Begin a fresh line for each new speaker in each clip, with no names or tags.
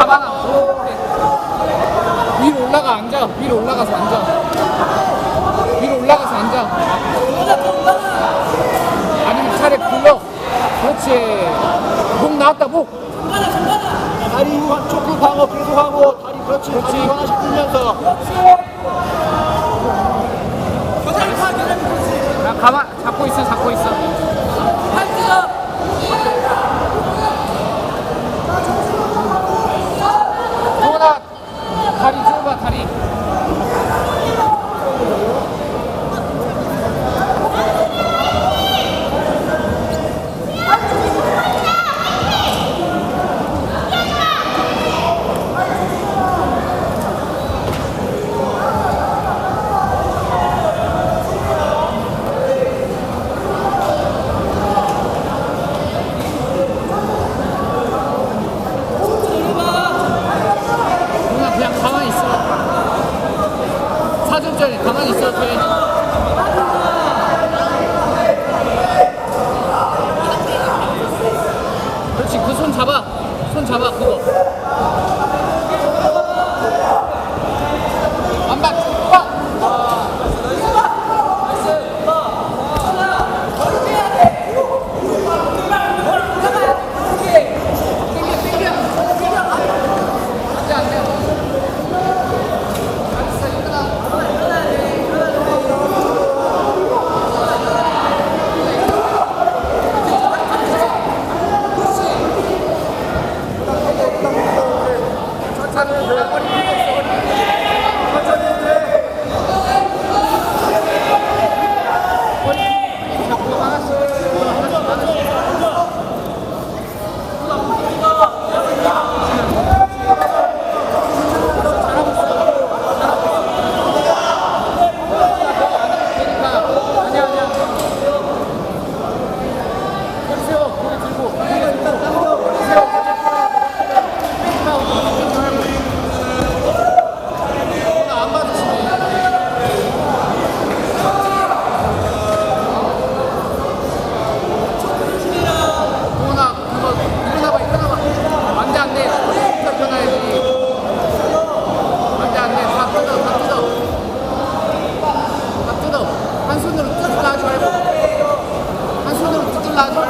잡아놔. 위로 올라가 앉아. 위로 올라가서 앉아. 위로 올라가서 앉아. 아니면 차례 굴러. 그렇지. 목 나왔다, 목.
다리 후한 쪽으로 방어 그래도 하고, 다리 그렇지. 그렇지. 하나씩 풀면서.
九 나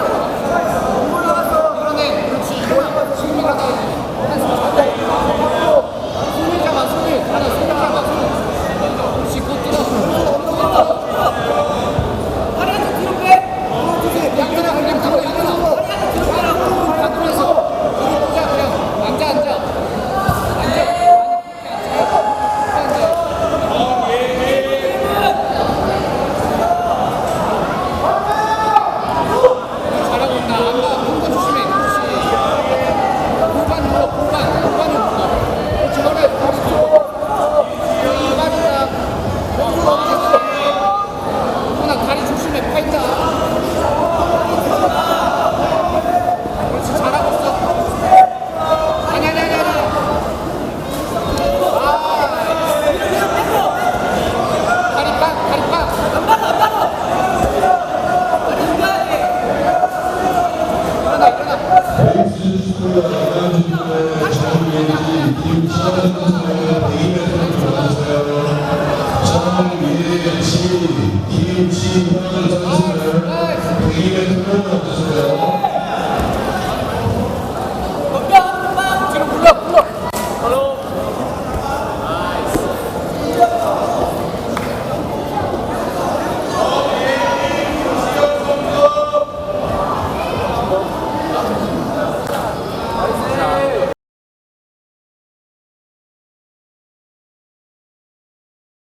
Çam bir
çiğ, kim